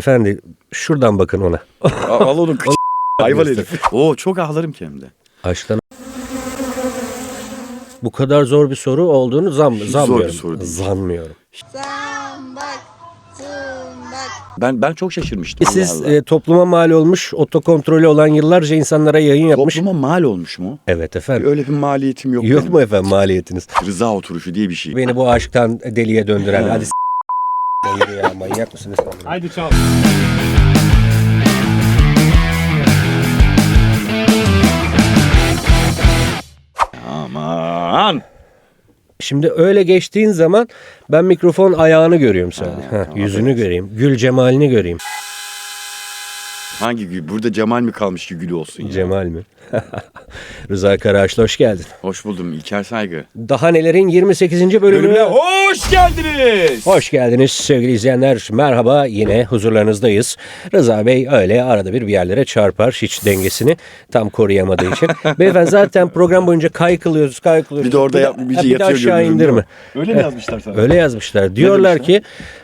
Beyefendi şuradan bakın ona. Al, al onu kıç. Hayvan herif. Oo çok ağlarım ki hem de. Açtan. Bu kadar zor bir soru olduğunu zam zor bir zanmıyorum. soru değil. Zanmıyorum. Zambak, zumbak. Ben ben çok şaşırmıştım. Siz Allah Allah. e, topluma mal olmuş, otokontrolü olan yıllarca insanlara yayın yapmış. Topluma mal olmuş mu? Evet efendim. Öyle bir maliyetim yok. Yok benim. mu efendim maliyetiniz? Rıza oturuşu diye bir şey. Beni bu aşktan deliye döndüren. Hadi s- yürü ya manyak mısınız? Haydi çal. Aman. Şimdi öyle geçtiğin zaman ben mikrofon ayağını görüyorum sadece. Ha, yüzünü göreyim. Gül cemalini göreyim. Hangi gül? Burada Cemal mi kalmış ki gül olsun ya? Cemal mi? Rıza Karaağaçlı hoş geldin. Hoş buldum İlker Saygı. Daha nelerin 28. bölümüne Bölümüne hoş geldiniz. hoş geldiniz sevgili izleyenler. Merhaba yine huzurlarınızdayız. Rıza Bey öyle arada bir bir yerlere çarpar hiç dengesini tam koruyamadığı için. Beyefendi zaten program boyunca kaykılıyoruz kaykılıyoruz. Bir de orada yap- bir şey de yatıyor aşağı indirme. Öyle mi yazmışlar sana? Öyle yazmışlar. Diyorlar ki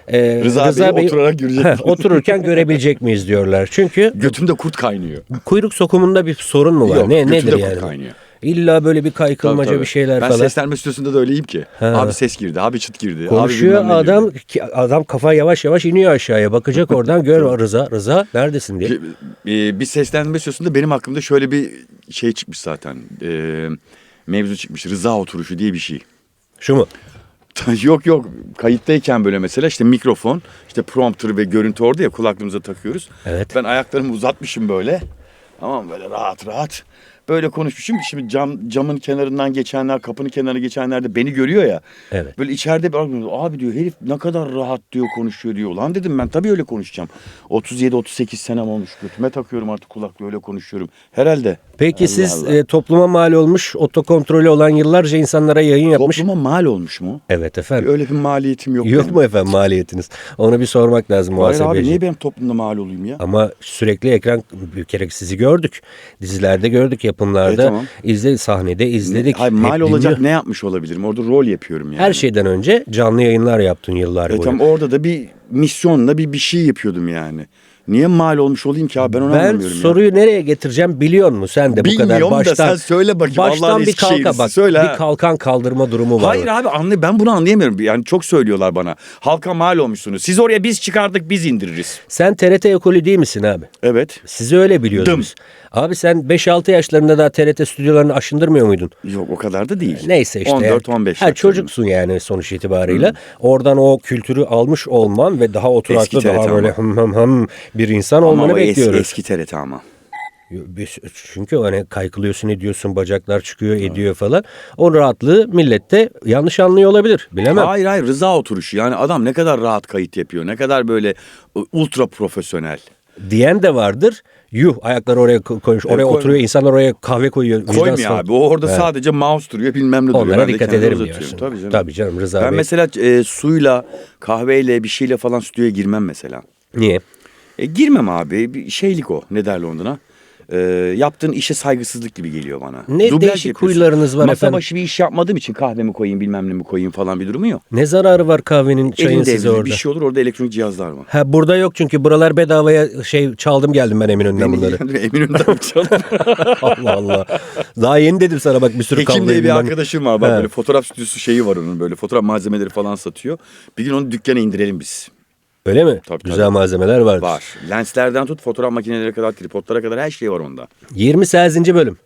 e, Rıza Bey'i oturarak görecek otururken görebilecek miyiz diyorlar. Çünkü Götümde kurt kaynıyor. kuyruk sokumunda bir sorun mu var? Yok, ne nedir yani? kaynıyor. İlla böyle bir kaykılmaca Tabii, tabii. bir şeyler ben falan. seslenme stüdyosunda da öyleyim ki. Abi ses girdi, abi çıt girdi. Konuşuyor abi adam ki- adam kafa yavaş yavaş iniyor aşağıya bakacak oradan gör Rıza Rıza neredesin diye. Ee, bir seslenme stüdyosunda benim hakkımda şöyle bir şey çıkmış zaten. Ee, mevzu çıkmış. Rıza oturuşu diye bir şey. Şu mu? yok yok kayıttayken böyle mesela işte mikrofon işte prompter ve görüntü orada ya kulaklığımıza takıyoruz. Evet. Ben ayaklarımı uzatmışım böyle. Tamam böyle rahat rahat. Böyle konuşmuşum şimdi cam, camın kenarından geçenler kapının kenarına geçenler de beni görüyor ya. Evet. Böyle içeride bir abi diyor herif ne kadar rahat diyor konuşuyor diyor. Lan dedim ben tabii öyle konuşacağım. 37-38 senem olmuş götüme takıyorum artık kulaklığı öyle konuşuyorum. Herhalde. Peki Allah siz Allah. e, topluma mal olmuş, otokontrolü olan yıllarca insanlara yayın yapmış. Topluma mal olmuş mu? Evet efendim. Öyle bir maliyetim yok. Yok benim. mu efendim maliyetiniz? Onu bir sormak lazım Hayır abi muhasebeci. niye benim toplumda mal olayım ya? Ama sürekli ekran bir kere sizi gördük. Dizilerde gördük, yapımlarda. E, tamam. izle sahnede izledik. Hayır, Hep mal olacak dinliyor. ne yapmış olabilirim? Orada rol yapıyorum yani. Her şeyden önce canlı yayınlar yaptın yıllar E boyu. tamam orada da bir misyonla bir bir şey yapıyordum yani. Niye mal olmuş olayım ki abi ben onu Ben anlamıyorum ya. soruyu nereye getireceğim biliyor musun? Sen de bu kadar Bilmiyorum da baştan. sen söyle bakayım, Baştan Allah'ın bir kalka bak. söyle bir kalkan kaldırma durumu var. Hayır abi anlay ben bunu anlayamıyorum. Yani çok söylüyorlar bana. Halka mal olmuşsunuz. Siz oraya biz çıkardık biz indiririz. Sen TRT ekolü değil misin abi? Evet. Sizi öyle biliyoruz biz. Abi sen 5-6 yaşlarında daha TRT stüdyolarını aşındırmıyor muydun? Yok o kadar da değil. Neyse işte. 14-15 Ha, yaşlarında. çocuksun yani sonuç itibarıyla. Oradan o kültürü almış olman ve daha oturaklı Eski daha TRT böyle hım hım hım bir insan Ama olmanı es- bekliyoruz. eski TRT ama. Çünkü hani kaykılıyorsun ediyorsun bacaklar çıkıyor ediyor falan. O rahatlığı millette yanlış anlıyor olabilir. Bilemem. Hayır hayır Rıza oturuşu. Yani adam ne kadar rahat kayıt yapıyor. Ne kadar böyle ı, ultra profesyonel. Diyen de vardır. Yuh ayakları oraya ko- koymuş. Oraya koy- oturuyor. insanlar oraya kahve koyuyor. vicdan Koymuyor sıfat- abi. O orada Evet. sadece mouse duruyor bilmem ne duruyor. Onlara dikkat ederim diyorsun. Tabii canım. Tabii canım Rıza Ben Bey. mesela e, suyla, kahveyle bir şeyle falan stüdyoya girmem mesela. Niye? E, girmem abi. Bir şeylik o. Ne derler ondan e, yaptığın işe saygısızlık gibi geliyor bana. Ne Dublaj değişik huylarınız var Masa efendim. başı bir iş yapmadığım için kahvemi koyayım bilmem ne mi koyayım falan bir durumu yok. Ne zararı var kahvenin çayın Elinde size orada? bir şey olur orada elektronik cihazlar var. Ha burada yok çünkü buralar bedavaya şey çaldım geldim ben Eminönü'nden bunları. Eminönü'nden çaldım. Allah Allah. Daha yeni dedim sana bak bir sürü Hekim kablo diye bir bilmem- arkadaşım var. Bak He. böyle fotoğraf stüdyosu şeyi var onun böyle. Fotoğraf malzemeleri falan satıyor. Bir gün onu dükkana indirelim biz. Öyle mi? Tabii, Güzel tabii. malzemeler vardır. Var. Lenslerden tut fotoğraf makineleri kadar, tripodlara kadar her şey var onda. 28. bölüm.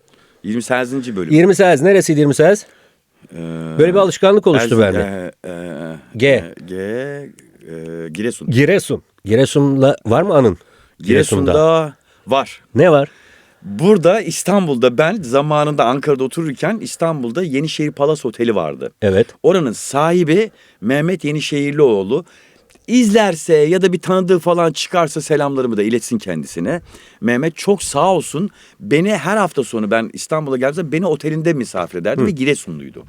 28. bölüm. 28 neresiydi 28? Ee, Böyle bir alışkanlık oluştu bende. e, e, G. e, G. e, Giresun. Giresun. Giresun'la var mı anın? Giresun'da var. Ne var? Burada İstanbul'da ben zamanında Ankara'da otururken İstanbul'da Yenişehir Palas Oteli vardı. Evet. Oranın sahibi Mehmet Yenişehirlioğlu. İzlerse ya da bir tanıdığı falan çıkarsa selamlarımı da iletsin kendisine. Mehmet çok sağ olsun beni her hafta sonu ben İstanbul'a geldiğimde beni otelinde misafir ederdi ve Giresunluydu.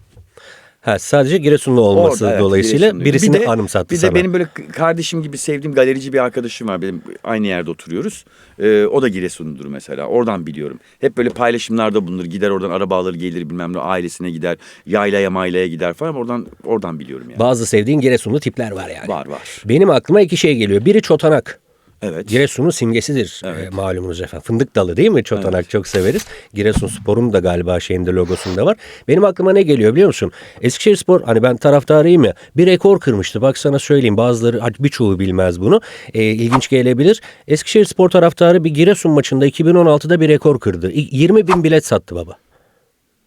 Ha sadece Giresunlu olması Orada, evet, dolayısıyla Giresunluydu. birisini Bir de- anımsattı Bir sana. de benim böyle kardeşim gibi sevdiğim galerici bir arkadaşım var. Benim aynı yerde oturuyoruz. Ee, o da Giresunludur mesela. Oradan biliyorum. Hep böyle paylaşımlarda bulunur. Gider oradan araba alır gelir bilmem ne ailesine gider. Yaylaya maylaya gider falan. Oradan oradan biliyorum yani. Bazı sevdiğin Giresunlu tipler var yani. Var var. Benim aklıma iki şey geliyor. Biri çotanak. Evet. Giresun'un simgesidir Evet. e, malumunuz efendim. Fındık dalı değil mi? Çotanak çok severiz. Giresun Spor'un da galiba şeyinde logosunda var. Benim aklıma ne geliyor biliyor musun? Eskişehir Spor hani ben taraftarıyım ya bir rekor kırmıştı. Bak sana söyleyeyim bazıları birçoğu bilmez bunu. E, ilginç gelebilir. Eskişehir Spor taraftarı bir Giresun maçında 2016'da bir rekor kırdı. İ- 20 bin bilet sattı baba.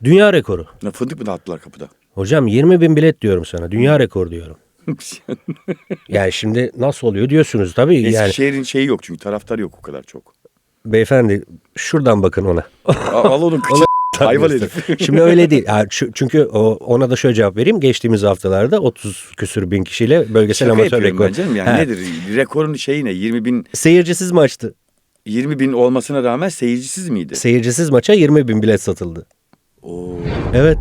Dünya rekoru. Ne fındık mı dağıttılar kapıda? Hocam 20 bin bilet diyorum sana. Dünya rekoru diyorum. Yani şimdi nasıl oluyor diyorsunuz tabii. Yani Eskişehir'in şeyi yok çünkü taraftarı yok o kadar çok. beyefendi şuradan bakın ona. Al, al onun kıçı. Hayvan herif. Şimdi öyle değil. Yani çü- çünkü ona da şöyle cevap vereyim. Geçtiğimiz haftalarda 30 küsür bin kişiyle bölgesel Şaka amatör rekor. ben canım. Yani Ha, nedir? Rekorun şeyi ne? 20 bin, Seyircisiz maçtı. 20 bin olmasına rağmen seyircisiz miydi? Seyircisiz maça 20 bin bilet satıldı. Oo. Evet.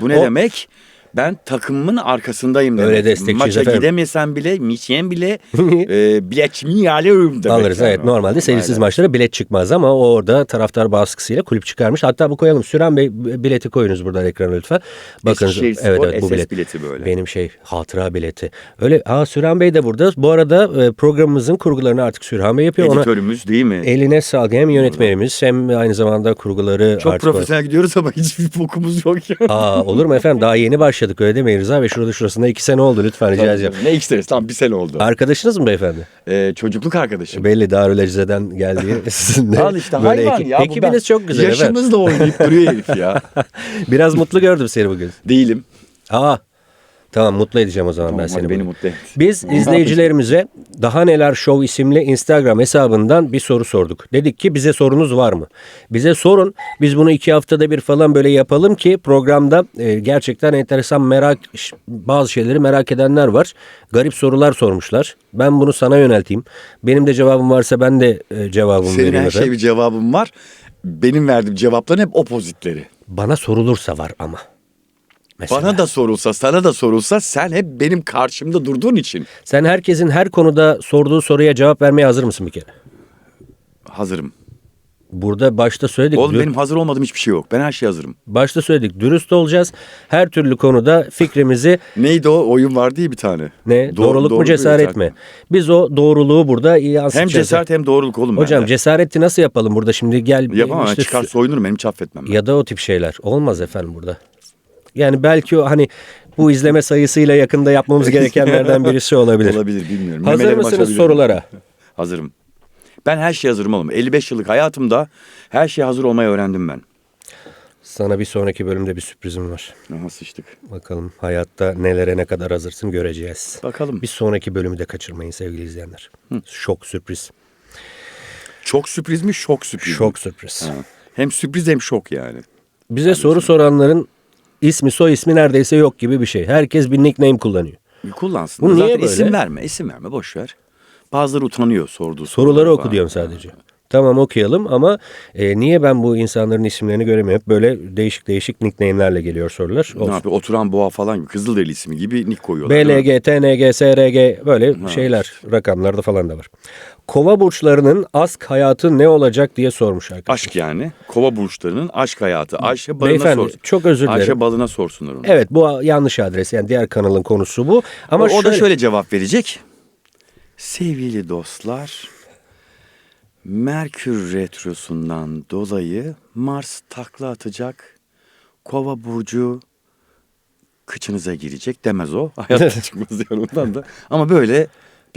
Bu ne O- demek? Ben takımımın arkasındayım demek. Öyle destekçiyiz Maça efendim. gidemesem bile, miçyen bile e, biletimi alıyorum demek. Alırız yani. evet. Normalde seyircisiz Aynen. maçlara bilet çıkmaz ama o orada taraftar baskısıyla kulüp çıkarmış. Hatta bu koyalım. Süren Bey bileti koyunuz buradan ekrana lütfen. Bakın Eskişehir Spor evet, evet bu SS bilet. bileti böyle. Benim şey hatıra bileti. Öyle ha Süren Bey de burada. Bu arada e, programımızın kurgularını artık Sürhan Bey yapıyor. Ona Editörümüz değil mi? eline sağlık hem yönetmenimiz hem aynı zamanda kurguları Çok artık profesyonel gidiyoruz ama hiçbir bokumuz yok ya. Aa olur mu efendim daha yeni başladık öyle demeyin Rıza ve şurada şurasında iki sene oldu lütfen rica edeceğim. ne isteriz? Tam bir sene oldu. Arkadaşınız mı beyefendi? Ee, çocukluk arkadaşım. Belli Darül Ecze'den geldiği sizin de Al işte böyle hayvan ya. Ekibiniz ben- çok güzel. Yaşımızla oynayıp duruyor herif ya. Biraz mutlu gördüm seni bugün. Değilim. Aa tamam mutlu edeceğim o zaman ben Tamam, seni. hadi beni mutlu et. Biz izleyicilerimize Daha Neler Show isimli Instagram hesabından bir soru sorduk. Dedik ki bize sorunuz var mı? Bize sorun. Biz bunu iki haftada bir falan böyle yapalım ki programda e, gerçekten enteresan merak bazı şeyleri merak edenler var. Garip sorular sormuşlar. Ben bunu sana yönelteyim. Benim de cevabım varsa ben de e, cevabımı Senin vereyim her efendim. şey bir cevabın var. Benim verdiğim cevapların hep opozitleri. Bana sorulursa var ama. Mesela. Bana da sorulsa, sana da sorulsa sen hep benim karşımda durduğun için Sen herkesin her konuda sorduğu soruya cevap vermeye hazır mısın bir kere? hazırım. Burada başta söyledik. Oğlum dü- benim hazır olmadığım hiçbir şey yok. Ben her şeye hazırım. Başta söyledik. Dürüst olacağız. Her türlü konuda fikrimizi Neydi o? Oyun vardı ya bir tane. ne Do- doğruluk mu doğru cesaret cesaret mi? Biz o doğruluğu burada yansıtacağız. Hem cesaret hem doğruluk oğlum Hocam bende. cesareti nasıl yapalım burada şimdi gel Yapamam işte çıkar soyunurum benim hiç affetmem. ben. ya da o tip şeyler. Olmaz efendim burada. Yani belki o hani bu izleme sayısıyla yakında yapmamız gerekenlerden birisi olabilir. Olabilir bilmiyorum. Hazır mısınız sorulara? Hazırım. Ben her şeye hazırım oğlum. 55 yıllık hayatımda her şeye hazır olmayı öğrendim ben. Sana bir sonraki bölümde bir sürprizim var. Aha sıçtık. Bakalım hayatta nelere ne kadar hazırsın göreceğiz. Bakalım. Bir sonraki bölümü de kaçırmayın sevgili izleyenler. Şok sürpriz. Çok sürpriz mi şok sürpriz mi? Şok sürpriz. Ha. Hem sürpriz hem şok yani. Bize soru soranların ismi soy ismi neredeyse yok gibi bir şey. Herkes bir nickname kullanıyor. Kullansın. Bu niye Zaten böyle? isim verme, isim verme boş ver. Bazıları utanıyor sorduğu Soruları soruları oku falan. diyorum sadece. Tamam okuyalım ama e, niye ben bu insanların isimlerini göremiyorum? Hep böyle değişik değişik nickname'lerle geliyor sorular. Ne Olsun. yapıyor? Oturan boğa falan gibi. Kızılderili ismi gibi nick koyuyorlar. BLG, TNG, SRG böyle şeyler rakamlarda falan da var. Kova burçlarının ask hayatı ne olacak diye sormuş arkadaş. Aşk yani. Kova burçlarının aşk hayatı. Ayşe balına Beyefendi, sor. çok özür dilerim. Ayşe balına sorsunlar onu. Evet bu yanlış adres yani diğer kanalın konusu bu. Ama o, o da şöyle- şöyle cevap verecek. Sevgili dostlar, Merkür retrosundan dolayı Mars takla atacak. Kova burcu kıçınıza girecek demez o. Hayatta çıkmaz yani ondan da. Ama böyle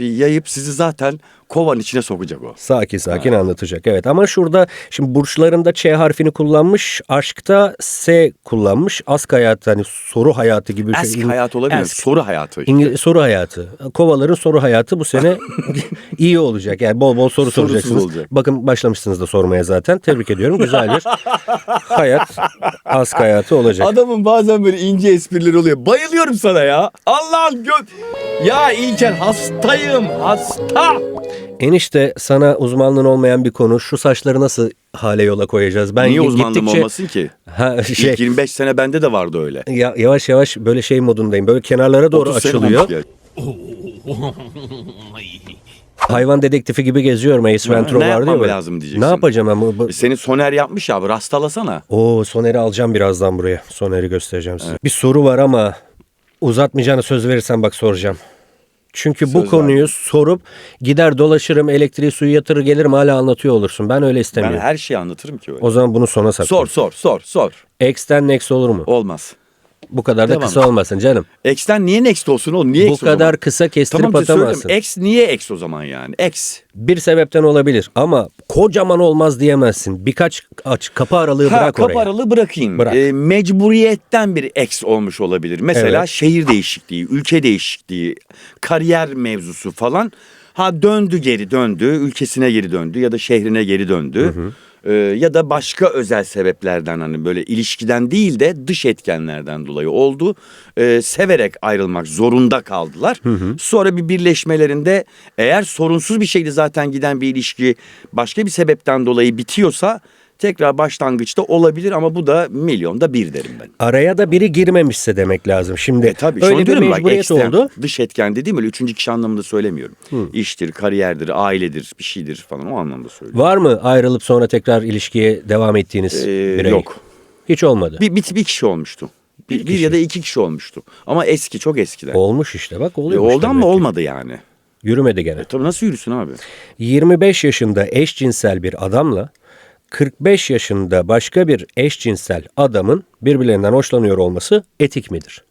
bir yayıp sizi zaten kovanın içine sokacak o. Sakin sakin anlatacak. Evet ama şurada şimdi burçlarında Ç harfini kullanmış. Aşkta S kullanmış. Ask hayatı hani soru hayatı gibi bir Esk şey. hayatı olabilir. Ask. Soru hayatı. işte. İngiliz, soru hayatı. Kovaların soru hayatı bu sene iyi olacak. Yani bol bol soru Sorusuz soracaksınız. olacak. Bakın başlamışsınız da sormaya zaten. Tebrik ediyorum. Güzel bir hayat. Ask hayatı olacak. Adamın bazen böyle ince esprileri oluyor. Bayılıyorum sana ya. Allah'ım gö... Ya İlker hastayım hasta. Enişte sana uzmanlığın olmayan bir konu. Şu saçları nasıl hale yola koyacağız? Ben Niye uzmanlığım gittikçe- olmasın ki? Ha, şey, İlk 25 sene bende de vardı öyle. Ya, yavaş yavaş böyle şey modundayım. Böyle kenarlara doğru 30 sene açılıyor. olmuş ya. Hayvan dedektifi gibi geziyorum Ace Ne Ventura vardı ya. yapmam böyle. lazım diyeceksin. Ne yapacağım ama? Bu... Seni Soner yapmış abi rastalasana. Oo Soner'i alacağım birazdan buraya. Soner'i göstereceğim size. Bir soru var ama uzatmayacağını söz verirsen bak soracağım. Çünkü bu Söz konuyu verdim. sorup gider dolaşırım elektriği suyu yatırır gelirim hala anlatıyor olursun. Ben öyle Ben istemiyorum. her şeyi anlatırım ki öyle. O zaman bunu sona sakla. Sor sor sor sor. X'ten next olur mu? Olmaz. Bu kadar da Devam. kısa olmasın canım. X'ten niye next olsun oğlum? Niye Bu o zaman? kadar kısa kestirip Tamam atamazsın. söylüyorum. X niye X o zaman yani? X. Bir sebepten olabilir ama kocaman olmaz diyemezsin. Birkaç aç kapı aralığı Ha, bırak kapı oraya. aralığı bırakayım. Bırak. Ee, mecburiyetten bir X olmuş olabilir. Mesela Evet. şehir değişikliği, ülke değişikliği, kariyer mevzusu falan. Ha döndü geri döndü, ülkesine geri döndü ya da şehrine geri döndü. Ee, ya da başka özel sebeplerden hani böyle ilişkiden değil de dış etkenlerden dolayı oldu. Ee, severek ayrılmak zorunda kaldılar. Sonra bir birleşmelerinde eğer sorunsuz bir şeydi zaten giden bir ilişki başka bir sebepten dolayı bitiyorsa tekrar başlangıçta olabilir ama bu da milyonda bir derim ben. Araya da biri girmemişse demek lazım. Şimdi E tabii öyle bir mecburiyet ekstrem, oldu. Dış etken dediğim öyle üçüncü kişi anlamında söylemiyorum. İştir, kariyerdir, ailedir, bir şeydir falan o anlamda söylüyorum. Var mı ayrılıp sonra tekrar ilişkiye devam ettiğiniz Ee, birey? yok. Hiç olmadı. Bir, bir, bir kişi olmuştu. Bir, bir, kişi. ya da iki kişi olmuştu. Ama eski, çok eskiden. Olmuş işte bak E, oluyor. oldu ama olmadı yani. Yürümedi gene. E, tabii nasıl yürüsün abi? 25 yaşında eşcinsel bir adamla 45 yaşında başka bir eşcinsel adamın birbirlerinden hoşlanıyor olması etik midir?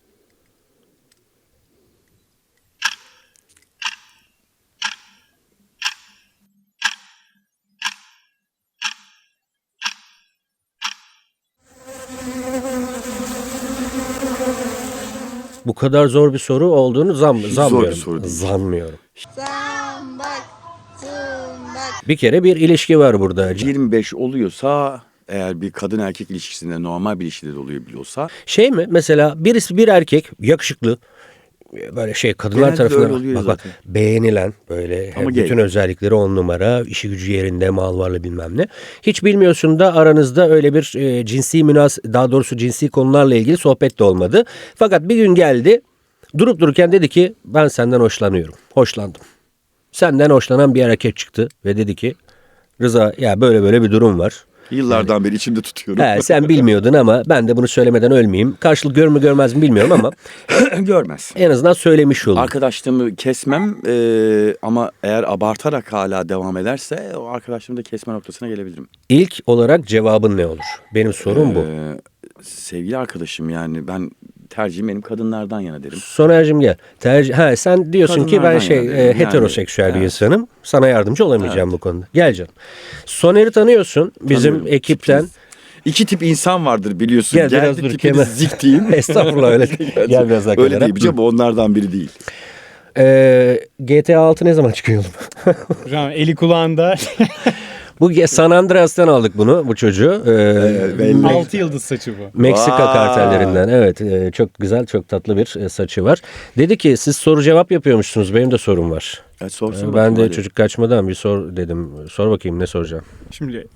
Bu kadar zor bir soru olduğunu zan, zor bir zanmıyorum. soru değil. Zanmıyorum. Zumbak. Bir kere bir ilişki var burada. 25 oluyorsa eğer bir kadın erkek ilişkisinde normal bir ilişkide de oluyor biliyorsa Şey mi mesela birisi bir erkek yakışıklı böyle şey kadınlar Genelde tarafından bak, bak, zaten. beğenilen böyle Ama bütün gay. özellikleri on numara işi gücü yerinde mal varlığı bilmem ne. Hiç bilmiyorsun da aranızda öyle bir e, cinsi münas daha doğrusu cinsi konularla ilgili sohbet de olmadı. Fakat bir gün geldi durup dururken dedi ki ben senden hoşlanıyorum. Hoşlandım. Senden hoşlanan bir erkek çıktı ve dedi ki Rıza ya böyle böyle bir durum var. yıllardan beri içimde tutuyorum. He, sen bilmiyordun ama ben de bunu söylemeden ölmeyeyim. Karşılık gör mü görmez mi bilmiyorum ama Görmez. en azından söylemiş oldum. Arkadaşlığımı kesmem eee, ama eğer abartarak hala devam ederse o arkadaşlığımı da kesme noktasına gelebilirim. İlk olarak cevabın ne olur? Benim sorum bu. Eee, sevgili arkadaşım yani ben tercihim benim kadınlardan yana derim. Soner'cim gel. Tercih, ha, sen diyorsun ki ben şey yani, e, yani, heteroseksüel bir evet. insanım. Sana yardımcı olamayacağım bu konuda. Gel canım. Soner'i tanıyorsun. Bizim Tanıyorum. ekipten. Tipiniz- İki tip insan vardır biliyorsun. Gel biraz dur, tipini zik diyeyim. Estağfurullah öyle. Gel biraz daha Öyle değil canım onlardan biri değil. Ee, GTA 6 ne zaman çıkıyor oğlum? Hocam eli kulağında bu San Andreas'tan aldık bunu bu çocuğu. Ee, belli. 6 yıldız saçı bu. Meksika Vay. kartellerinden evet e, çok güzel çok tatlı bir e, saçı var. Dedi ki siz soru cevap yapıyormuşsunuz benim de sorum var. E, sorsana E, ben bakayım de hadi. çocuk kaçmadan bir sor dedim. Sor bakayım ne soracağım. Şimdi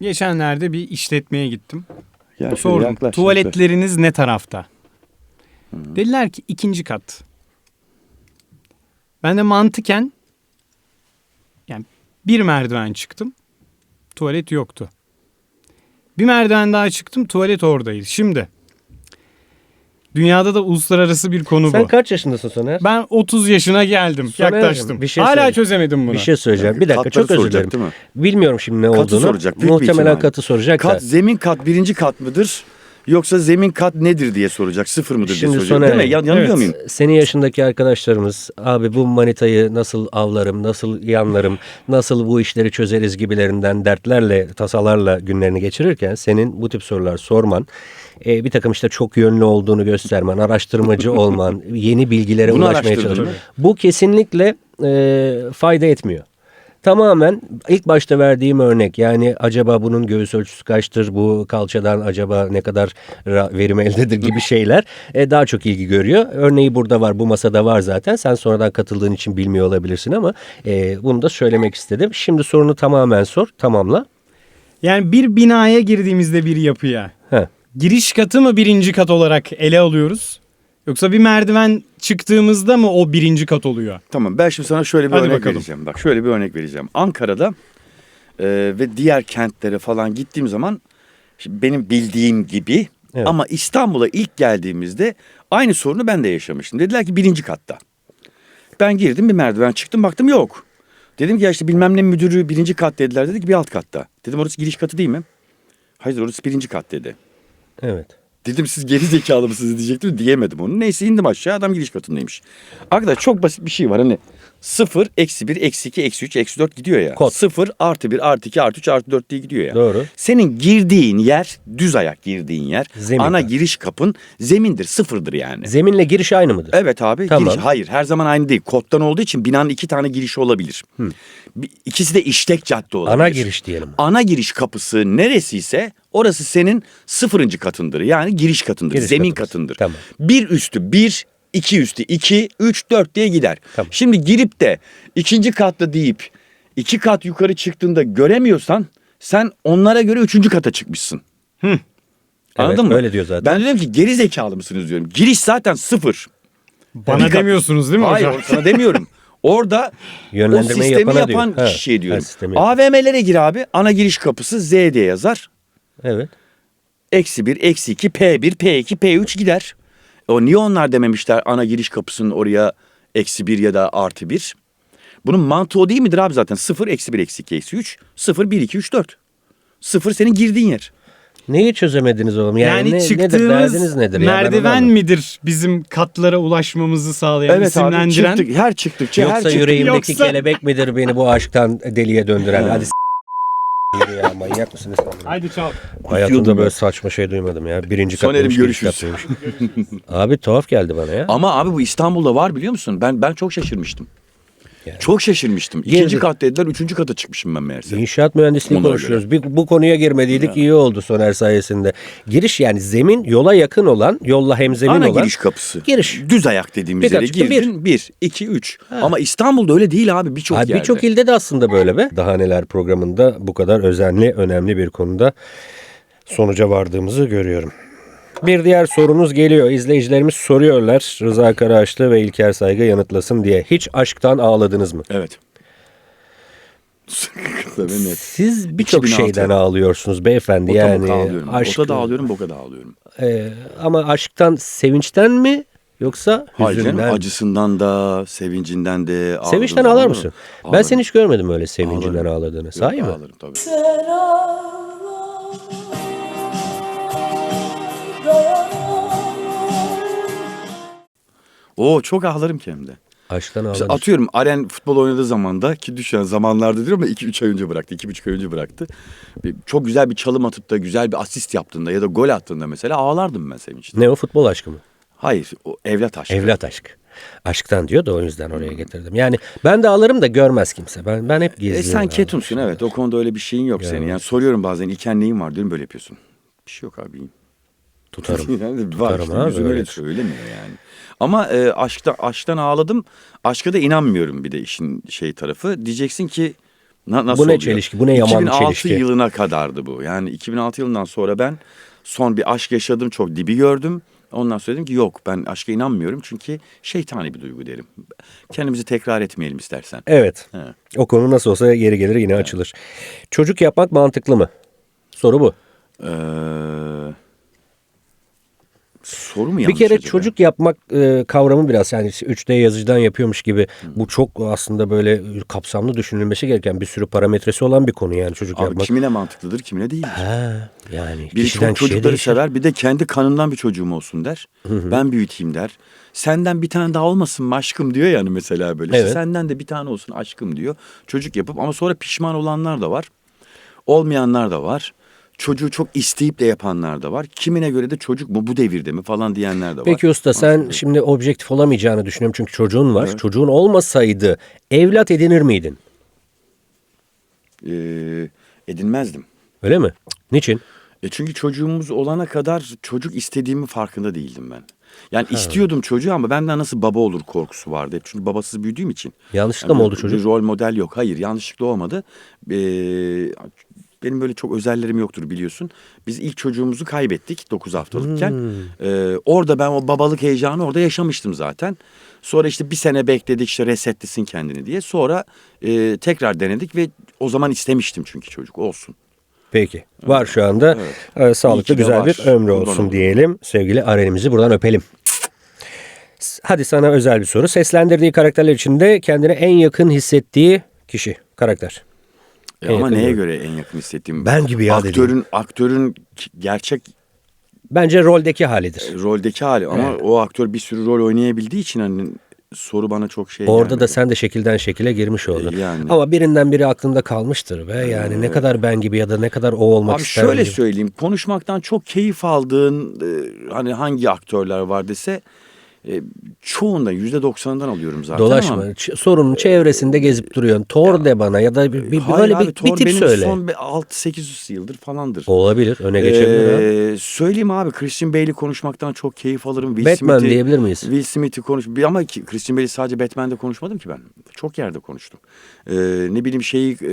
geçenlerde bir işletmeye gittim. Gel şöyle Sordum. yaklaş, yaklaş. Tuvaletleriniz ne tarafta? Dediler ki ikinci kat. Ben de mantıken yani bir merdiven çıktım. Tuvalet yoktu. Bir merdiven daha çıktım. Tuvalet oradaydı. Şimdi dünyada da uluslararası bir konu Sen bu. kaç yaşındasın Soner? Ben 30 yaşına geldim. Soner, yaklaştım. bir şey Hala çözemedim bunu. Bir şey söyleyeceğim. Bir dakika Katları çok özür soracak, dilerim. değil mi? Bilmiyorum şimdi ne Katı olduğunu. soracak, büyük Muhtemelen katı soracak da. Kat zemin kat birinci kat mıdır? Yoksa zemin kat nedir diye soracak. Sıfır mıdır Şimdi diye soracak. Soner, Değil mi? Yan, yanılıyor evet. muyum? Senin yaşındaki arkadaşlarımız abi bu manitayı nasıl avlarım, nasıl yanlarım, nasıl bu işleri çözeriz gibilerinden dertlerle, tasalarla günlerini geçirirken senin bu tip sorular sorman, e, bir takım işte çok yönlü olduğunu göstermen, araştırmacı olman, yeni bilgilere Bunu ulaşmaya çalışman. Bu kesinlikle e, fayda etmiyor. Tamamen ilk başta verdiğim örnek yani acaba bunun göğüs ölçüsü kaçtır bu kalçadan acaba ne kadar verim eldedir gibi şeyler e, daha çok ilgi görüyor. Örneği burada var bu masada var zaten sen sonradan katıldığın için bilmiyor olabilirsin ama e, bunu da söylemek istedim. Şimdi sorunu tamamen sor tamamla. Yani bir binaya girdiğimizde bir yapıya Heh. giriş katı mı birinci kat olarak ele alıyoruz? Yoksa bir merdiven çıktığımızda mı o birinci kat oluyor? Tamam ben şimdi sana şöyle bir Hadi örnek bakalım. vereceğim. Bak şöyle bir örnek vereceğim. Ankara'da e, ve diğer kentlere falan gittiğim zaman şimdi benim bildiğim gibi Evet. ama İstanbul'a ilk geldiğimizde aynı sorunu ben de yaşamıştım. Dediler ki birinci katta. Ben girdim bir merdiven çıktım baktım yok. Dedim ki ya işte bilmem ne müdürü birinci kat dediler. Dedi ki bir alt katta. Dedim orası giriş katı değil mi? Hayır orası birinci kat dedi. Evet. Dedim siz geri zekalı mısınız diyecektim diyemedim onu. Neyse indim aşağı adam giriş katındaymış. Arkadaş çok basit bir şey var hani 0, eksi 1, eksi 2, eksi 3, eksi 4 gidiyor ya. Kod. 0, artı 1, artı 2, artı 3, artı 4 diye gidiyor ya. Doğru. Senin girdiğin yer düz ayak girdiğin yer. Zemin. Ana giriş kapın zemindir sıfırdır yani. Zeminle giriş aynı mıdır? Evet abi Tamam. giriş hayır her zaman aynı değil. Koddan olduğu için binanın iki tane girişi olabilir. Bir- İkisi de işlek cadde olabilir. Ana giriş diyelim. Ana giriş kapısı neresiyse orası senin sıfırıncı katındır. Yani giriş katındır. Giriş zemin katımız. katındır. Tamam. Bir üstü bir, iki üstü iki, üç, dört diye gider. Tamam. Şimdi girip de ikinci katta deyip iki kat yukarı çıktığında göremiyorsan sen onlara göre üçüncü kata çıkmışsın. Anladın mı? öyle diyor zaten. Ben diyorum ki geri zekalı mısınız diyorum. Giriş zaten sıfır. Bana kat- demiyorsunuz değil mi Hayır hocam? sana demiyorum. Orada o sistemi diyor. yapan Ha, kişiye ha, diyorum. sistemi yapan. AVM'lere gir abi. Ana giriş kapısı Z diye yazar. Evet. Eksi 1, eksi 2, P1, P2, P3 gider. O niye onlar dememişler ana giriş kapısının oraya eksi 1 ya da artı 1? Bunun mantığı o değil midir abi zaten? 0, eksi 1, eksi 2, eksi 3. 0, 1, 2, 3, 4. 0 senin girdiğin yer. Neyi çözemediniz oğlum? Yani, Yani, ne, nedir derdiniz nedir? ya? Merdiven anlamadım. midir bizim katlara ulaşmamızı sağlayan, evet abi isimlendiren? çıktık, her çıktıkça her Yoksa çıktık. yüreğimdeki Yoksa- kelebek midir beni bu aşktan deliye döndüren? Hadi s- yürü ya manyak mısınız? Haydi çal. Hayatımda böyle saçma şey duymadım ya. Birinci kat demiş, giriş görüşürüz. demiş. Abi tuhaf geldi bana ya. Ama abi bu İstanbul'da var biliyor musun? Ben ben çok şaşırmıştım. Yani. Çok şaşırmıştım. İkinci Girdi. kat dediler, üçüncü kata çıkmışım ben meğerse. İnşaat mühendisliği Ona konuşuyoruz. Bir, bu konuya girmediydik iyi oldu Soner sayesinde. Giriş yani zemin yola yakın olan, yolla hemzemin Ana olan. giriş kapısı. Giriş. Düz ayak dediğimiz Bir yere çıktın, girdin. Bir, iki, üç. Ama İstanbul'da öyle değil abi birçok yerde. Birçok ilde de aslında böyle be. Daha neler programında bu kadar özenli, önemli bir konuda sonuca vardığımızı görüyorum. Bir diğer sorunuz geliyor. İzleyicilerimiz soruyorlar. Rıza Karaağaçlı ve İlker Saygı yanıtlasın diye. Hiç aşktan ağladınız mı? Evet. Tabii net. Siz birçok 2006. şeyden ağlıyorsunuz beyefendi. Yani, yani ağlıyorum. aşk, da ağlıyorum, boka da ağlıyorum. e, ama aşktan, sevinçten mi yoksa Hayır hüzünden? acısından da, sevincinden de ağladım. Sevinçten ağlar Ağlarım. mısın? Ben Ağlarım. seni hiç görmedim öyle sevincinden Ağlarım. ağladığını. Sahi mi? Ağlarım tabii. Oo çok ağlarım ki hem de. Aşktan Mesela ağlanır. atıyorum Aren futbol oynadığı zamanda ki düşen zamanlarda diyorum ama 2-3 ay önce bıraktı. 2,5 ay önce bıraktı. Çok güzel bir çalım atıp da güzel bir asist yaptığında ya da gol attığında mesela ağlardım ben sevinçten. Ne o futbol aşkı mı? Hayır o evlat aşkı. Evlat aşkı. Aşktan diyor da o yüzden oraya getirdim. Yani ben de ağlarım da görmez kimse. Ben ben hep E gizli. sen ketumsun evet o konuda öyle bir şeyin yok senin. Yani soruyorum bazen İlken neyin var diyorum böyle yapıyorsun. Bir şey yok abi. Tutarım. yani var Tutarım işte, abi, öyle söylemiyor yani. Ama e, aşkta, aşktan ağladım. Aşka da inanmıyorum bir de işin şey tarafı. Diyeceksin ki na, nasıl Bu ne oluyor? çelişki, bu ne yaman 2006 çelişki. yılına kadardı bu. Yani 2006 yılından sonra ben son bir aşk yaşadım. Çok dibi gördüm. Ondan sonra dedim ki yok ben aşka inanmıyorum. Çünkü şeytani bir duygu derim. Kendimizi tekrar etmeyelim istersen. Evet. Evet. O konu nasıl olsa geri gelir yine açılır. Çocuk yapmak mantıklı mı? Soru bu. Ee, soru mu bir kere acaba? çocuk yapmak e, kavramı biraz yani 3D yazıcıdan yapıyormuş gibi bu çok aslında böyle kapsamlı düşünülmesi gereken bir sürü parametresi olan bir konu yani çocuk Abi yapmak. kimine mantıklıdır kimine değil. Ha, yani kişiden çok çocukları sever bir de kendi kanından bir çocuğum olsun der. Ben büyüteyim der. Senden bir tane daha olmasın mı aşkım diyor yani mesela böyle. İşte Evet. senden de bir tane olsun aşkım diyor. Çocuk yapıp ama sonra pişman olanlar da var. Olmayanlar da var. Çocuğu çok isteyip de yapanlar da var. Kimine göre de çocuk mu bu devirde mi falan diyenler de var. Peki usta sen şimdi objektif olamayacağını düşünüyorum çünkü çocuğun var. Çocuğun olmasaydı evlat edinir miydin? Ee, edinmezdim. Öyle mi? Niçin? E çünkü çocuğumuz olana kadar çocuk istediğimi farkında değildim ben. Yani istiyordum çocuğu ama benden nasıl baba olur korkusu vardı hep. Çünkü babasız büyüdüğüm için. Yanlışlıkla mı Yani oldu bir çocuk? rol model yok. Hayır yanlışlıkla olmadı. Ee, benim böyle çok özellerim yoktur biliyorsun. Biz ilk çocuğumuzu kaybettik 9 haftalıkken. Hmm. Ee, orada ben o babalık heyecanı orada yaşamıştım zaten. Sonra işte bir sene bekledik işte resetlesin kendini diye. Sonra e, tekrar denedik ve o zaman istemiştim çünkü çocuk olsun. Peki. Var şu anda. Evet. Ee, sağlıklı güzel var. bir ömrü olsun olurum. diyelim. Sevgili Aren'imizi buradan öpelim. Hadi sana özel bir soru. Seslendirdiği karakterler içinde kendine en yakın hissettiği kişi, karakter. E ama neye göre. en yakın hissettiğim? Ben gibi ya dediğim. Aktörün, aktörün gerçek Bence roldeki halidir. roldeki hali ama Evet. o aktör bir sürü rol oynayabildiği için hani soru bana çok şey Orada da gelmedi. sen de şekilden şekile girmiş oldun. E, yani. Ama birinden biri aklında kalmıştır ve yani ne kadar ben gibi ya da ne kadar o olmak Abi isterim şöyle gibi. söyleyeyim konuşmaktan çok keyif aldığın e, hani hangi aktörler var dese e, çoğundan yüzde doksanından alıyorum zaten Dolaşma. ama. Sorunun çevresinde gezip duruyorsun. Thor de bana ya da bir, bir- Hayır böyle abi, bir, Thor bir tip benim söyle. son 6-8 yıldır falandır. Olabilir. Öne geçebilir ha. Ee, söyleyeyim abi Christian Bale'i konuşmaktan çok keyif alırım. Will Batman Smith'i- diyebilir miyiz? Will Smith'i konuş. Ama ki Christian Bale'i sadece Batman'de konuşmadım ki ben. Çok yerde konuştum. Ee, ne bileyim şeyi e,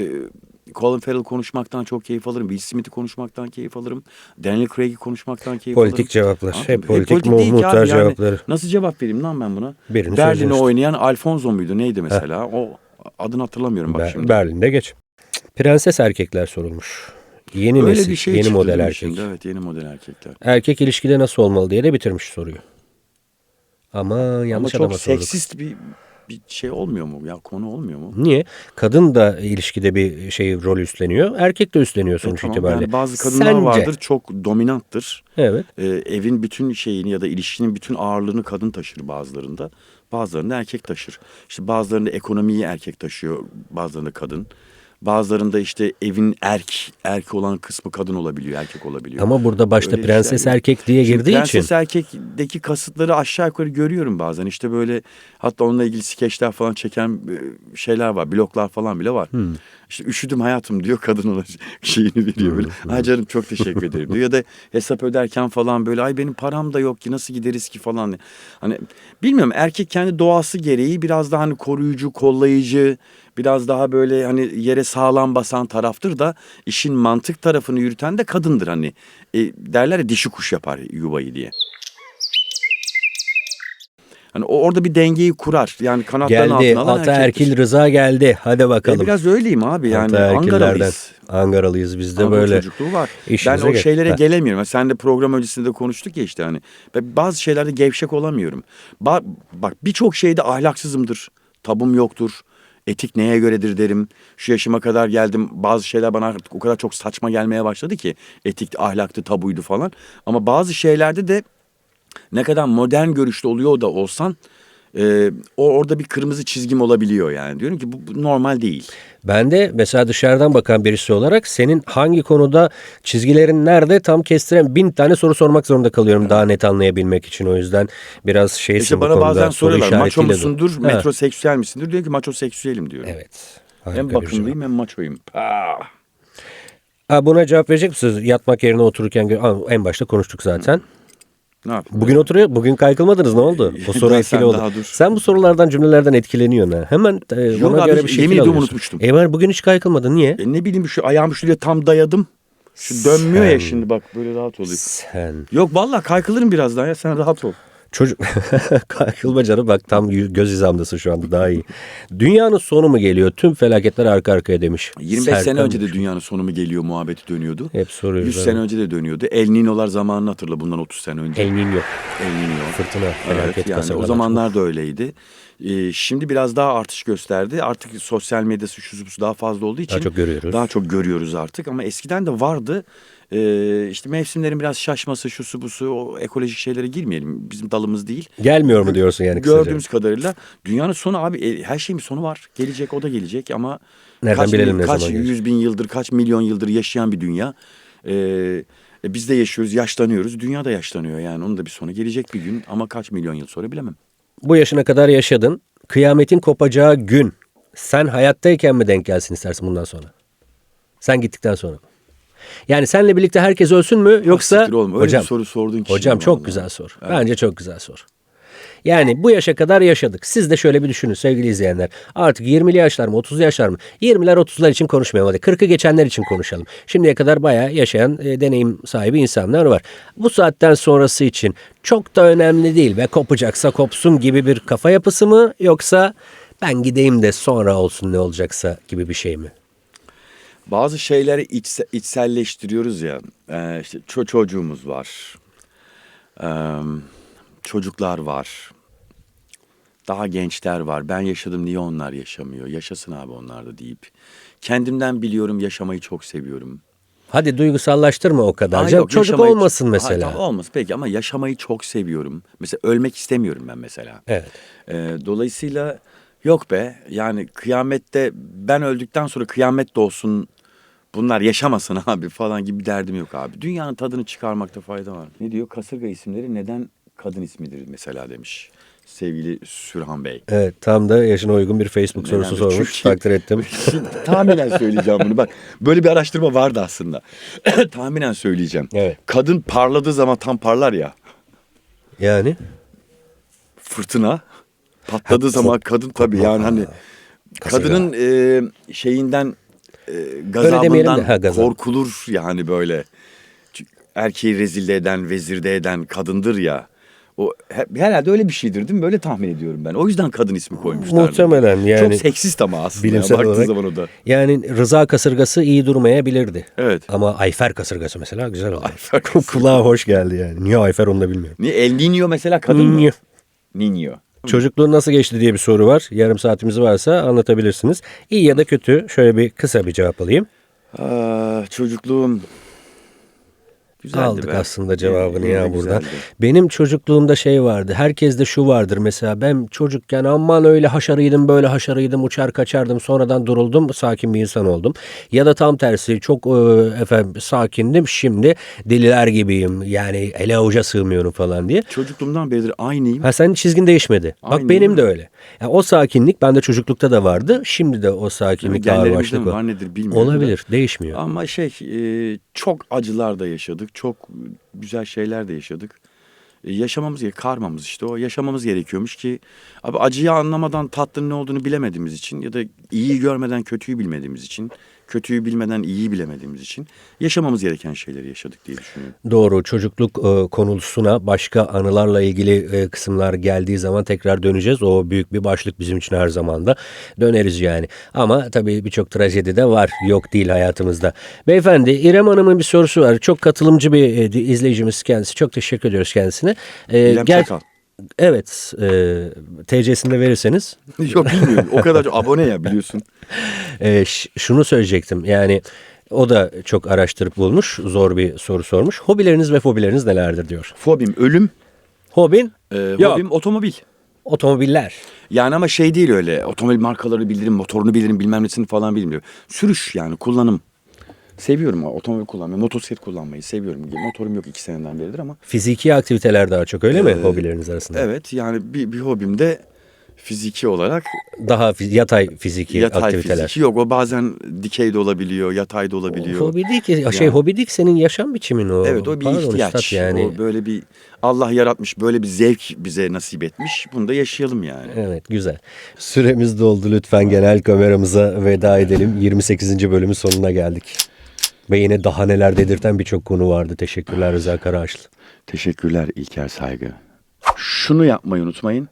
Colin Farrell konuşmaktan çok keyif alırım. Will Smith'i konuşmaktan keyif alırım. Daniel Craig'i konuşmaktan keyif alırım. Politik cevaplar. Anladın Hep politik, değil ki muhtar yani. cevapları. Nasıl cevap vereyim lan ben buna? Birini söyleyeceksin. oynayan Alfonso muydu? Neydi mesela? O adını hatırlamıyorum bak Ber- şimdi. Berlin'de geç. Prenses erkekler sorulmuş. Yeni Öyle nesil, bir şey yeni model erkek. şimdi? Evet yeni model erkekler. Erkek ilişkide nasıl olmalı diye de bitirmiş soruyu. Ama Ama yanlış çok adama sorduk. seksist bir bir şey olmuyor mu? Ya konu olmuyor mu? Niye? Kadın da ilişkide bir şey rol üstleniyor. Erkek de üstleniyor sonuç E, tamam, itibariyle. yani bazı kadınlar Sence? vardır çok dominanttır. Evet. Ee, evin bütün şeyini ya da ilişkinin bütün ağırlığını kadın taşır bazılarında. Bazılarında erkek taşır. İşte bazılarında ekonomiyi erkek taşıyor, bazılarında kadın. Bazılarında işte evin erk erk olan kısmı kadın olabiliyor, erkek olabiliyor. Ama burada başta Öyle prenses işler erkek diye Şimdi girdiği Prenses için erkekteki kasıtları aşağı yukarı görüyorum bazen. İşte böyle hatta onunla ilgili skeçler falan çeken e, şeyler var. Bloklar falan bile var. Hmm. İşte üşüdüm hayatım diyor kadın ona şeyini veriyor böyle. Hmm, Ay canım çok teşekkür ederim diyor. Ya da hesap öderken falan böyle ay benim param da yok ki nasıl gideriz ki falan. Hani bilmiyorum erkek kendi doğası gereği biraz daha hani koruyucu, kollayıcı, biraz daha böyle hani yere sağlam basan taraftır da işin mantık tarafını yürüten de kadındır hani. E, derler ya dişi kuş yapar yuvayı diye. Hani o orada bir dengeyi kurar. Yani kanatlarını geldi. altına alan Ataerkil erkektir. Rıza geldi. Hadi E, bakalım. biraz öyleyim abi yani Ataerkillerden. Angaralıyız. Angaralıyız biz de Anadolu böyle. çocukluğu var. İşimize ben o şeylere Ha. gelemiyorum. Sen de program öncesinde konuştuk ya işte hani. Ben bazı şeylerde gevşek olamıyorum. Ba- bak birçok şeyde ahlaksızımdır. Tabum yoktur. Etik neye göredir derim. Şu yaşıma kadar geldim. Bazı şeyler bana artık o kadar çok saçma gelmeye başladı ki. Etik, ahlaktı, tabuydu falan. Ama bazı şeylerde de ne kadar modern görüşlü oluyor da olsan... e, o orada bir kırmızı çizgim olabiliyor yani. Diyorum ki bu, bu normal değil. Ben de mesela dışarıdan bakan birisi olarak senin hangi konuda çizgilerin nerede tam kestiren bin tane soru sormak zorunda kalıyorum daha net anlayabilmek için. O yüzden biraz şeysin İşte bu bana konuda. bazen soru soruyorlar maço musundur, dur. Ha, metroseksüel misindir? Diyor ki maçoseksüelim diyorum. Evet. Harika Hem bakımlıyım hem maçoyum. Ah. Ha, buna cevap verecek misiniz? Yatmak yerine otururken en başta konuştuk zaten. Ne yapayım? Bugün oturuyor. Bugün kaykılmadınız. Ne oldu? O soru Dur, etkili sen oldu. daha dur. Sen bu sorulardan cümlelerden etkileniyorsun ha. Hemen e, Yok buna abi, göre bir şekil yemin ediyorum alıyorsun. unutmuştum. E var bugün hiç kaykılmadın. Niye? E ne bileyim şu ayağımı şuraya tam dayadım. Şu dönmüyor ya Sen- şimdi bak böyle rahat oluyor. Sen Yok vallahi kaykılırım birazdan ya sen rahat ol. Çocuk kaykılma canım bak tam göz hizamdasın şu anda daha iyi. Dünyanın sonu mu geliyor? Tüm felaketler arka arkaya demiş. 25 sene Serkan önce de dünyanın sonu mu geliyor muhabbeti dönüyordu. Hep soruyoruz. 100 abi. sene önce de dönüyordu. El Nino'lar zamanını hatırla bundan 30 sene önce. El Niño. El Nino. Fırtına, Evet felaket, yani o zamanlar da öyleydi. Ee, şimdi biraz daha artış gösterdi. Artık sosyal medyası şu daha fazla olduğu için Daha çok görüyoruz. Daha çok görüyoruz artık ama eskiden de vardı. Ee, işte mevsimlerin biraz şaşması, şusu busu, o ekolojik şeylere girmeyelim. Bizim dalımız değil. Gelmiyor mu diyorsun yani kısaca? Gördüğümüz kadarıyla dünyanın sonu abi e, her şeyin bir sonu var. Gelecek o da gelecek ama Nereden kaç, bilelim ne kaç zaman gelecek? yüz bin yıldır, kaç milyon yıldır yaşayan bir dünya. Ee, e, biz de yaşıyoruz, yaşlanıyoruz. Dünya da yaşlanıyor yani. Onun da bir sonu gelecek bir gün ama kaç milyon yıl sonra bilemem. Bu yaşına kadar yaşadın. Kıyametin kopacağı gün sen hayattayken mi denk gelsin istersin bundan sonra? Sen gittikten sonra. Yani senle birlikte herkes ölsün mü yoksa Siktir oğlum, öyle hocam bir soru sordun ki. hocam çok vallahi. güzel soru. Bence çok güzel soru. Yani bu yaşa kadar yaşadık. Siz de şöyle bir düşünün sevgili izleyenler. Artık 20'li yaşlar mı 30'lu yaşlar mı? 20'ler 30'lar için konuşmayalım hadi. 40'ı geçenler için konuşalım. Şimdiye kadar bayağı yaşayan e, deneyim sahibi insanlar var. Bu saatten sonrası için çok da önemli değil ve kopacaksa kopsun gibi bir kafa yapısı mı yoksa ben gideyim de sonra olsun ne olacaksa gibi bir şey mi? Bazı şeyleri içse, içselleştiriyoruz ya. Ee, işte ço- çocuğumuz var. Ee, çocuklar var. Daha gençler var. Ben yaşadım niye onlar yaşamıyor? Yaşasın abi onlar da deyip. Kendimden biliyorum yaşamayı çok seviyorum. Hadi duygusallaştırma o kadar. Ay canım. yok, Çocuk yaşamayı- olmasın mesela. tamam, olmasın peki ama yaşamayı çok seviyorum. Mesela ölmek istemiyorum ben mesela. Evet. Ee, dolayısıyla yok be yani kıyamette ben öldükten sonra kıyamet de olsun bunlar yaşamasın abi falan gibi bir derdim yok abi. Dünyanın tadını çıkarmakta fayda var. Ne diyor? Kasırga isimleri neden kadın ismidir mesela demiş sevgili Sürhan Bey. Evet tam da yaşına uygun bir Facebook Neden? sorusu sormuş. Çünkü- Takdir ettim. Tahminen söyleyeceğim bunu bak. Böyle bir araştırma vardı aslında. Tahminen söyleyeceğim. Evet. Kadın parladığı zaman tam parlar ya. Yani fırtına patladığı zaman kadın tabii yani hani Kasırga. kadının e, şeyinden e, de, gazabından ha, gazap. korkulur yani böyle. Çünkü Erkeği rezilde eden, vezirde eden kadındır ya. O he- herhalde öyle bir şeydir değil mi? Böyle tahmin ediyorum ben. O yüzden kadın ismi koymuşlar. Muhtemelen yani. Çok seksist ama aslında. bilimsel Bilimsel olarak- zaman o da. Yani Rıza kasırgası iyi durmayabilirdi. Evet. Ama Ayfer kasırgası mesela güzel oldu. Ayfer. Kulağa hoş geldi yani. Niye Ayfer onu da bilmiyorum. Niye? El Niño mesela kadın mı? Niye? Niño. Çocukluğun nasıl geçti diye bir soru var. Yarım saatimiz varsa anlatabilirsiniz. İyi ya da kötü. Şöyle bir kısa bir cevap alayım. Aa, çocukluğum güzeldi Aldık be. aslında cevabını Yine ya buradan. güzeldi. Benim çocukluğumda şey vardı. Herkeste şu vardır mesela. Ben çocukken aman öyle haşarıydım böyle haşarıydım uçar kaçardım. Sonradan duruldum sakin bir insan oldum. Ya da tam tersi çok e, efendim sakindim. Şimdi deliler gibiyim. Yani ele avuca sığmıyorum falan diye. Çocukluğumdan beridir aynıyım. Ha senin çizgin değişmedi. Bak Aynen benim de öyle. Öyle. Ya o sakinlik bende çocuklukta da vardı. Şimdi de o sakinlik ağır Genlerimizde başlık mi var. nedir bilmiyorum. da. Olabilir. Değişmiyor. Ama şey e, çok acılar da yaşadık. Çok güzel şeyler de yaşadık. E, yaşamamız gerek, karmamız işte o. Yaşamamız gerekiyormuş ki abi acıyı anlamadan tatlının ne olduğunu bilemediğimiz için ya da iyiyi görmeden kötüyü bilmediğimiz için, kötüyü bilmeden iyiyi bilemediğimiz için yaşamamız gereken şeyleri yaşadık diye düşünüyorum. Doğru çocukluk e, konusuna başka anılarla ilgili e, kısımlar geldiği zaman tekrar döneceğiz. O büyük bir başlık bizim için her zaman da döneriz yani. Ama tabii birçok trajedi de var yok değil hayatımızda. Beyefendi İrem Hanım'ın bir sorusu var. Çok katılımcı bir e, izleyicimiz kendisi. Çok teşekkür ediyoruz kendisine. E, İrem gel- Çakal. Evet e, TC'sini de verirseniz. Yok bilmiyorum. O kadar çok abone ya biliyorsun. E, şunu söyleyecektim yani o da çok araştırıp bulmuş zor bir soru sormuş. Hobileriniz ve fobileriniz nelerdir diyor. Fobim ölüm, Hobin e, Yok. hobim otomobil. otomobiller. Yani ama şey değil öyle. Otomobil markaları bilirim, motorunu bilirim, bilmem nesini falan bilmiyorum. Sürüş yani kullanım. Seviyorum o otomobil kullanmayı, motosiklet kullanmayı seviyorum. Motorum yok iki seneden beridir ama. Fiziki aktiviteler daha çok öyle mi Ee, hobileriniz arasında? Evet yani bir, bir hobim de fiziki olarak Daha yatay fiziki yatay aktiviteler. fiziki yok. O bazen dikey de olabiliyor, yatay da olabiliyor. Hobi değil ki şey Ya. hobi değil ki senin yaşam biçimin o. Evet o bir Pardon ihtiyaç. üstad yani. O böyle bir Allah yaratmış böyle bir zevk bize nasip etmiş. Bunu da yaşayalım yani. Evet güzel. Süremiz doldu lütfen genel kameramıza veda edelim. 28. bölümün sonuna geldik. Ve yine daha neler dedirten birçok konu vardı. Teşekkürler Rıza Karaağaçlı. Teşekkürler İlker Saygı. Şunu yapmayı unutmayın.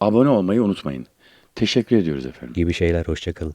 Abone olmayı unutmayın. Teşekkür ediyoruz efendim. Gibi şeyler. Hoşçakalın.